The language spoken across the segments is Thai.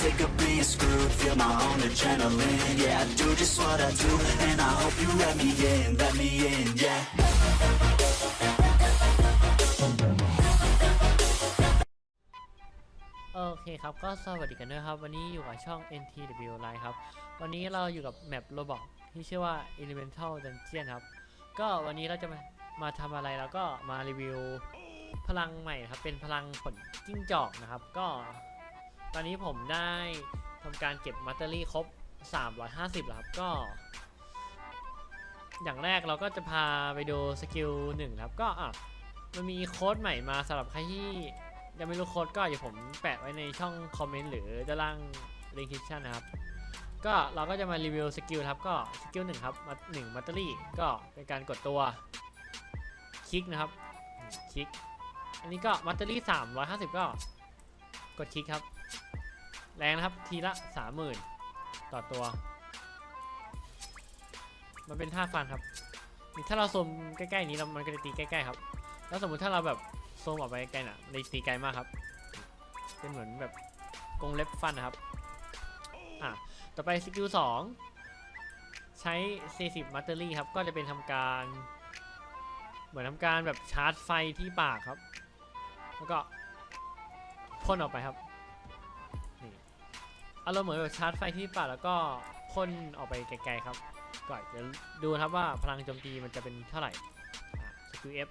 sick of being screwed Feel my own adrenaline Yeah, I do just what I do And I hope you let me in, let me in, yeah โอเคครับ ก็สวัสดีกันด้วยครับ วันนี้อยู่กับช่อง NTW Live ครับ วันนี้เราอยู่กับแมปโรบอทที่ชื่อว่า Elemental Dungeon ครับ ก็วันนี้เราจะมามาทำอะไรแล้วก็มารีวิวพลังใหม่ครับ เป็นพลังผลจิ้งจอกนะครับ ก็ ตอนนี้ผมได้ทำการเก็บมัตเตอรี่ครบ 350แล้วครับก็ อย่างแรกเราก็จะพาไปดูสกิลหนึ่งครับก็อะมันมีโค้ดใหม่มาสำหรับใครที่ยังไม่รู้โค้ดก็เดี๋ยวผมแปะไว้ในช่องคอมเมนต์หรือด้านล่างลิงก์คลิปชั่นนะครับ ก็เราก็จะมารีวิวสกิลครับก็สกิลหนึ่งครับมาหนึ่งมัตเตอรี่ก็เป็นการกดตัวคลิกนะครับคลิก อันนี้ก็มัตเตอรี่350 ก็กดคลิกครับ แรงนะครับ ทีละ30,000ต่อตัว มันเป็นท่าฟันครับถ้าเราซูมใกล้ๆนี้เรามันก็จะตีใกล้ๆครับ แล้วสมมุติถ้าเราแบบซูมออกไปไกลน่ะในตีไกลมากครับ เป็นเหมือนแบบกงเล็บฟันนะครับ อะ ต่อไปสกิล2ใช้ 40 มัตเตอรี่ครับ ก็จะเป็นทำการ เหมือนทำการแบบชาร์จไฟที่ปากครับ แล้วก็พ่นออกไปครับารมณ์เหมือนแบบชาร์จไฟที่ป่าแล้วก็พ่นออกไปไกลๆครับก็เดี๋ยวดูครับว่าพลังโจมตีมันจะเป็นเท่าไหร่สกิล F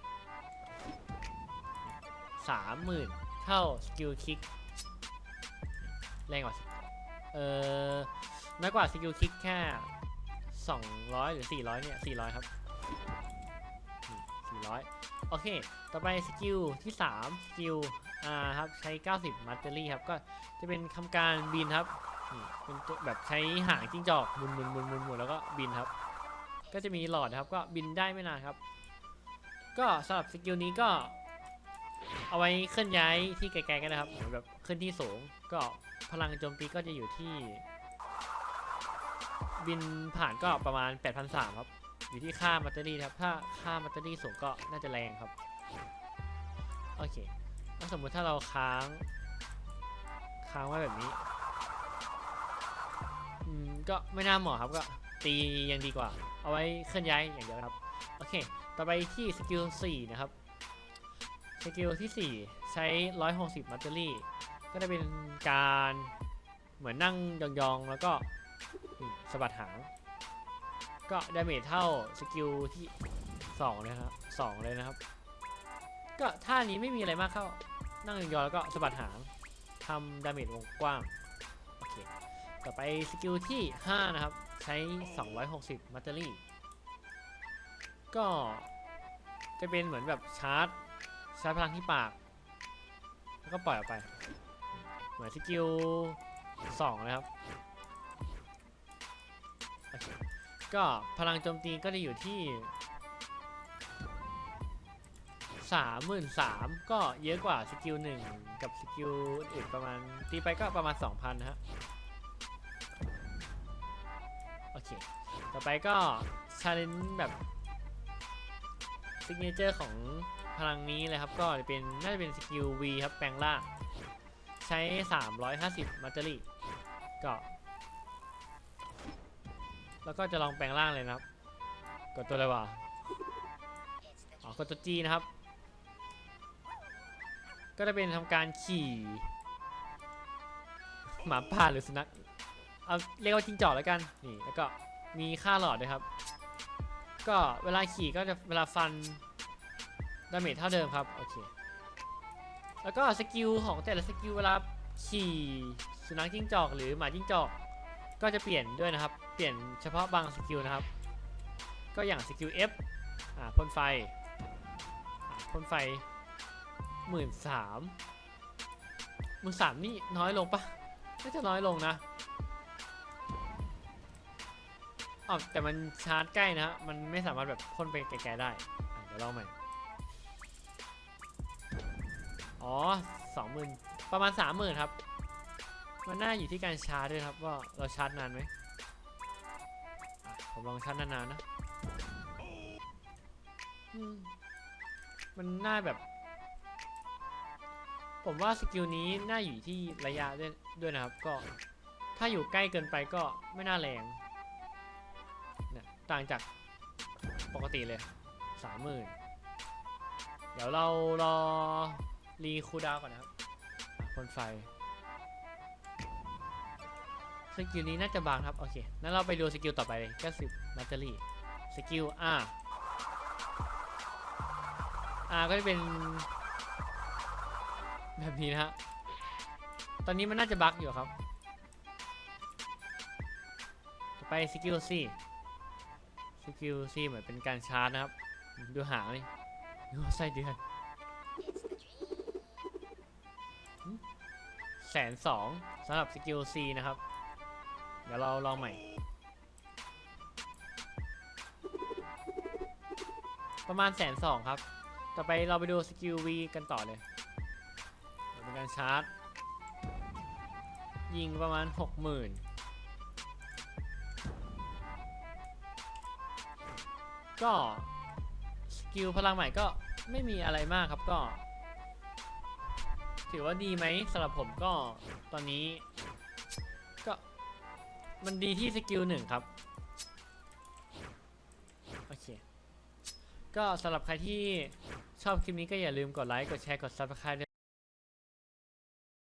สามหมื่นเท่าสกิลคิกแรงกว่าเออน้อยกว่าสกิลคิกแค่200หรือ400เนี่ย400ครับนี่400โอเค ต่อไปสกิลที่3สกิล R ครับใช้ 90 มัตเตอรี่ครับ ก็จะเป็นทำการบินครับ เป็นตัวแบบใช้หางจิ้งจอกหมุนหมุนหมุนหมุนหมุนแล้วก็บินครับ ก็จะมีหลอดครับ ก็บินได้ไม่นานครับ ก็สำหรับสกิลนี้ก็ เอาไว้เคลื่อนย้ายที่ไกลๆกันนะครับเหมือนแบบขึ้นที่สูงก็พลังโจมตีก็จะอยู่ที่ บินผ่านก็ประมาณ 8,300 ครับ อยู่ที่ค่ามัตเตอรี่ครับ ถ้าค่ามัตเตอรี่สูงก็น่าจะแรงครับ โอเคถ้าสมมุติถ้าเราค้าง ค้างไว้แบบนี้ ก็ไม่น่าเหมาะครับก็ตียังดีกว่า เอาไว้เคลื่อนย้ายอย่างเดียวครับ โอเค ต่อไปที่สกิล4นะครับ สกิลที่ 4 ใช้ 160มัตเตอรี่ ก็จะเป็นการเหมือนนั่งยองๆ แล้วก็สะบัดหาง ก็ดาเมจเท่าสกิลที่2เลยนะครับ2เลยนะครับ ก็ท่านี้ไม่มีอะไรมากเข้า นั่งยองๆแล้วก็สะบัดหางทำดาเมจวงกว้าง ต่อไปสกิลที่ 5 นะครับ ใช้ 260 มัตเตอรี่ ก็จะเป็นเหมือนแบบชาร์จใช้พลังที่ปาก แล้วก็ปล่อยออกไป เหมือนสกิลสองนะครับ ก็พลังโจมตีก็จะอยู่ที่สามหมื่นสามก็เยอะกว่าสกิลหนึ่งกับสกิลอื่นประมาณ ตีไปก็ประมาณสองพันนะฮะ โอเค ต่อไปก็ชาเลนจ์แบบซิกเนเจอร์ของพลังนี้เลยครับ ก็จะเป็นน่าจะเป็นสกิล V ครับ แปลงล่างใช้ 350 มัตเตอรี่ก็ แล้วก็จะลองแปลงล่างเลยนะครับ กดตัวอะไรวะอ๋อกดตัว G นะครับ ก็จะเป็นทำการขี่ หมาป่าหรือสุนัข เอาเรียกว่าจิ้งจอกแล้วกัน นี่แล้วก็มีค่าหลอดด้วยครับ ก็เวลาขี่ก็จะเวลาฟันดาเมจเท่าเดิมครับ โอเค แล้วก็สกิลของแต่ละสกิลเวลาขี่สุนัขจิ้งจอกหรือหมาจิ้งจอก ก็จะเปลี่ยนด้วยนะครับ เปลี่ยนเฉพาะบางสกิลนะครับ ก็อย่างสกิล F อ่าพ่นไฟอ่าพ่นไฟหมื่นสามหมื่นสามนี่น้อยลงปะน่าจะน้อยลงนะ อ๋อแต่มันชาร์จใกล้นะฮะ มันไม่สามารถแบบพ่นไปไกลๆได้อะเดี๋ยวลองใหม่ อ๋อสองหมื่นประมาณสามหมื่นครับ มันน่าอยู่ที่การชาร์จด้วยครับว่าเราชาร์จนานไหมอะผมลองชาร์จนานๆนะอืมมันน่าแบบ ผมว่าสกิลนี้น่าอยู่ที่ระยะด้วยด้วยนะครับ ก็ถ้าอยู่ใกล้เกินไปก็ไม่น่าแรง ต่างจากปกติเลยสามหมื่นเดี๋ยวเรารอรีคูดาวก่อนนะครับอะพ่นไฟสกิลนี้น่าจะบางครับ โอเคงั้นเราไปดูสกิลต่อไปเลยก็สิบมัตเตอรี่สกิล R R ก็จะเป็นแบบนี้นะฮะ ตอนนี้มันน่าจะบั๊กอยู่ครับ ต่อไปสกิล C สกิล C เหมือนเป็นการชาร์จนะครับ ดูหางนี่ดูไส้เดือนแสนสองสำหรับสกิล C นะครับ เดี๋ยวเราลองใหม่ประมาณแสนสองครับ ต่อไปเราไปดูสกิล V กันต่อเลย เป็นการชาร์จ ยิงประมาณ60,000ก็ ก็สกิลพลังใหม่ก็ไม่มีอะไรมากครับก็ ถือว่าดีไหมสำหรับผมก็ตอนนี้ ก็มันดีที่สกิลหนึ่งครับโอเคก็สำหรับใครที่ชอบคลิปนี้ก็อย่าลืมกดไลค์ กดแชร์ กด Subscribe ด้วย